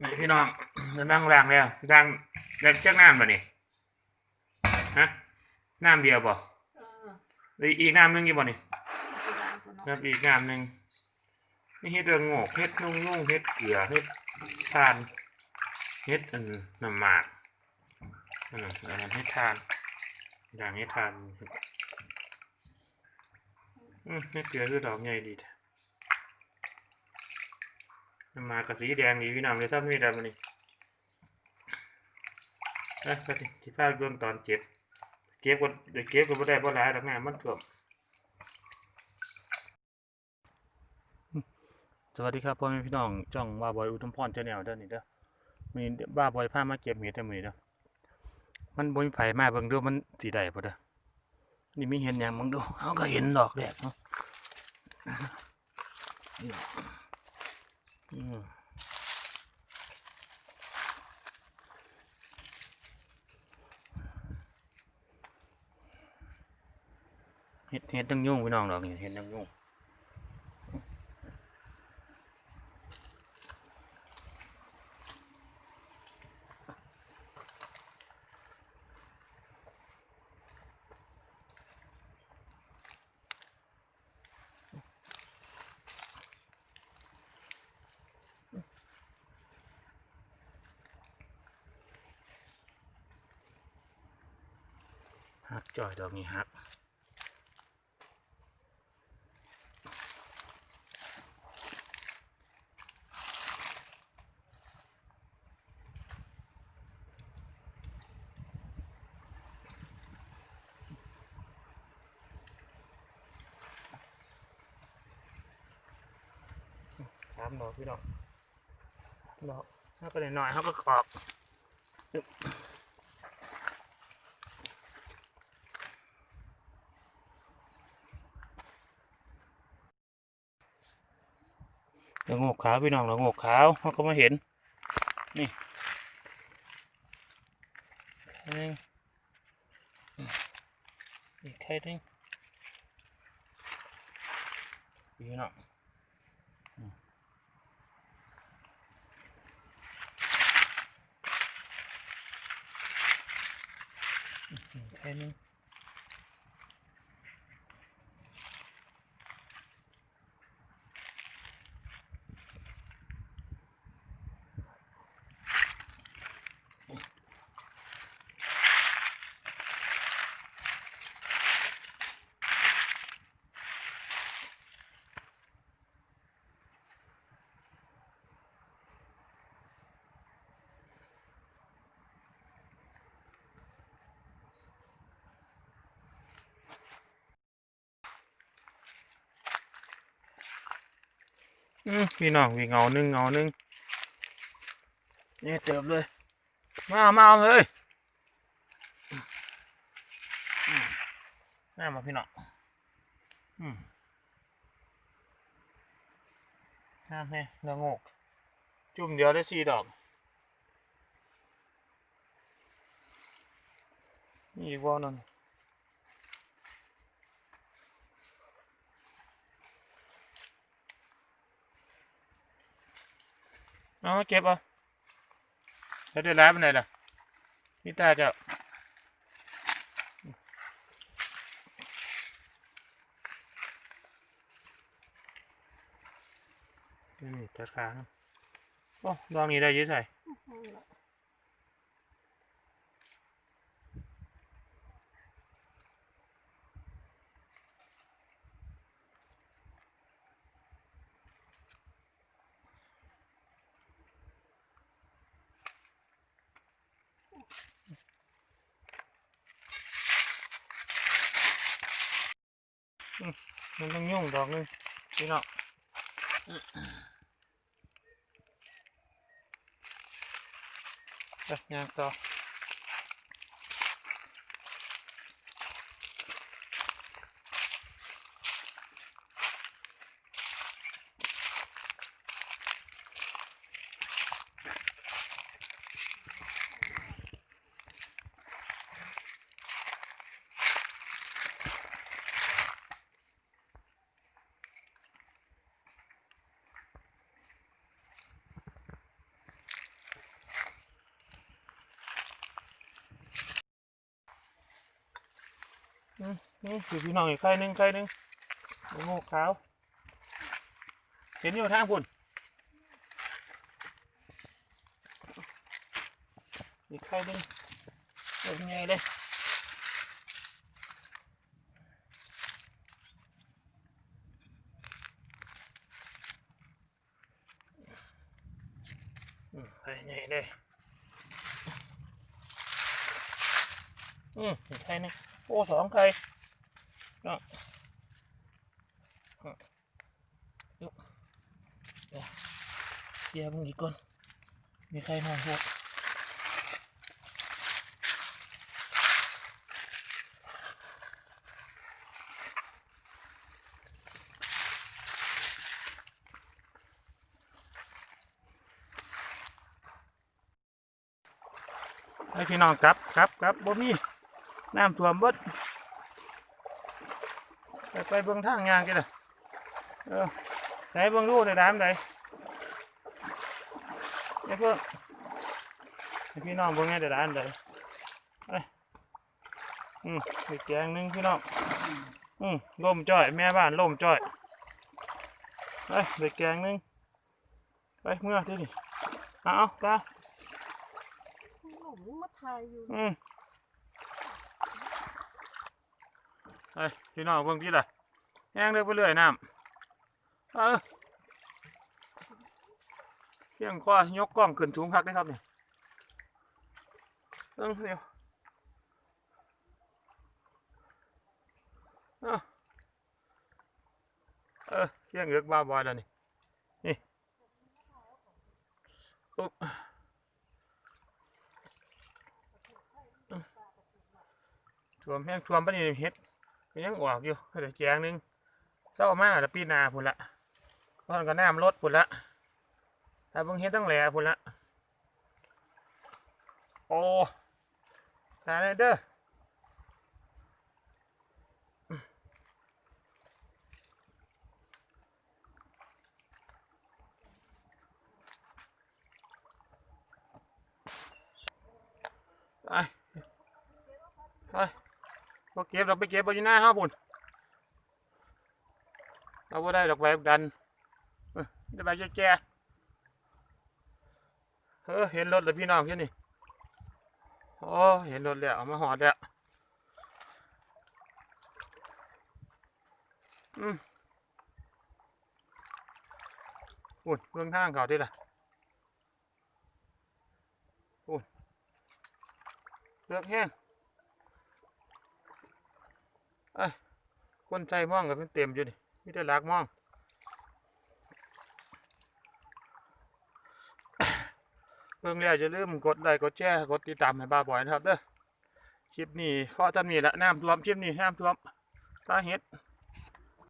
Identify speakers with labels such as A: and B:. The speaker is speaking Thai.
A: นี่พี่น้องเดินนั่งล่างแล้วล่างเด็กจักน้ำบ่นี่ฮะน้ำเดียวบ่
B: เออ
A: อีกอีกน้ำหนึงอยู่บ่นี่
B: สิได้พุ่น
A: ครั
B: เนาะ
A: บอีกน้ำหนึงนี่เฮ็ดเรื่องโงกเฮ็ดนุ่งนุ่งเฮ็ดเกลือเฮ็ดทานเฮ็ดอันน้ำหมากอืมอันนั้นให้ทาน อย่างให้ทานอืมเฮ็ดเกลือคือดอกใหญ่ดีแท้น้ำห มากกับสีแดงดีพี่น้องเลยถ้าไม่ดำมันนี่เอ้ยก็สิสิพาไปเบื้องตอนเจ็บ เก็บก็เดี๋ยวเก็บก็บ่ได้บ่หลายดอกน้ำมันท่วมสวัสดีครับพ่อแม่พี่น้องจ้องว่าบอยอุทมพรชาแนลเด้อนี่เด้อมีบ้าบอยพามาเก็บเห็ดเด้อมื้อนี้เด้อมันบ่มีไผ่มาเบิ่งดูมันสิได้บ่เด้อนี่มีเห็นหยังเบิ่งดูเฮาก็เห็นดอกแรกเนาะ นี่อืมเห็ดเห็ดตั้งยุ่งพี่น้องดอกนี่เห็ดตั้งยุ่งฮักจ่อยดอกนี้ฮักสามดอกพี่น้องดอกถ้าไปหน่อยเขาก็กรอบ ราโงกขาวพี่น้องเราโงกขาวเขาก็มาเห็น นี่นึ่งอีกใครนึงพี่น้องอืมอีกใครนึง พี่น้องวีเงาหนึ่งเงาหนึ่งนี่เติบเลย มามาเอาเลยอืมน่ามาพี่น้องน้ำแน่ละงก จุ่มเดียวได้สี่ดอก นี่อีกวอลนั่น เอาเก็บเอะแล้วได้ร้ายเป็นไงล่ะนี่ตาจะนี่ตัดขาโอ้ดองนี้ได้เยอะใส่
B: มั
A: นต้องยุ่งดอกนึงพี่น้องไปงานต่อ นี่คือพี่น้องอีกไข่หนึ่งไข่หนึ่งโอ้โหขาวเห็นอยู่ทางพุ่นอีกไข่หนึ่งเป็นไงเลยอืมไข่ใหญ่เลยอืมอีกไข่หนึง โอ้สองไข่เนะยุบเดี๋ยวเดี๋ยวมึงอีกก่อนมีไข่น้อยพวกไอ้พี่น้องกลับกลับกลับบ่มี น้ำท่วมเบิดไปไปเบิ่งทางยางกันเลยเออไหนเบิ่งดูได้ดามใดไอ้เพิ่งให้พี่น้องเบิ่งไงได้ดามใดไปอืมอีกแกงหนึงพี่น้องอืมล่มจ้อย แม่บ้านล่มจ้อยไปเด็กแกงหนึงไปเมื่อที่นี่เอาเอาตา
B: หนุ่มมาถ่ายอยู่
A: อืม ไอ้พี่น้องเบิ่งพี่ล่ะแห้งเด้อไปเรื่อยน้ำเออเพียงข้อยกกล้องขึ้นสูงพักได้ครับเนี่ยเอิ้งเดียวเออเออเพียงเอือกบ้าบอยแล้วนี่นี่อุ๊บท่วมแห้งท่วมปานนี้เฮ็ด ก็ยังออกอยู่เดี๋ยวแจงนึงเศร้ามากแต่ปีนาพุ่นละตอนก็น้ำลดพุ่นละแต่เบิ่งเฮ็ดตั้งแหล่พุ่นละโอ้ตายเลยเด้อไปไป พเก็บเราไปเก็บไปอยู่หน้าห้าปุ่นเราไ่ได้ดอกใบดันเอ้ยได้ใบแก่ๆเออเห็นรถแล้วพี่น้องแค่นี้โอ้เห็นรถแล้วเอามาหอดแล้วอืมปุ่นเบื้องทางเขาดิล่ะปุ่นเลือกแห้ง เอ้คนใจมองกับเต็มอยู่นี่มีแต่ลักมองเบิ่งแล้วอย่าลืมกดไลค์กดแชร์กดติดตามให้บ้าบ่อยนะครับเด้อคลิปนี้ขอจำนี้ละน้ำท่วมคลิปนี้น้ำท่วมสาเหตุ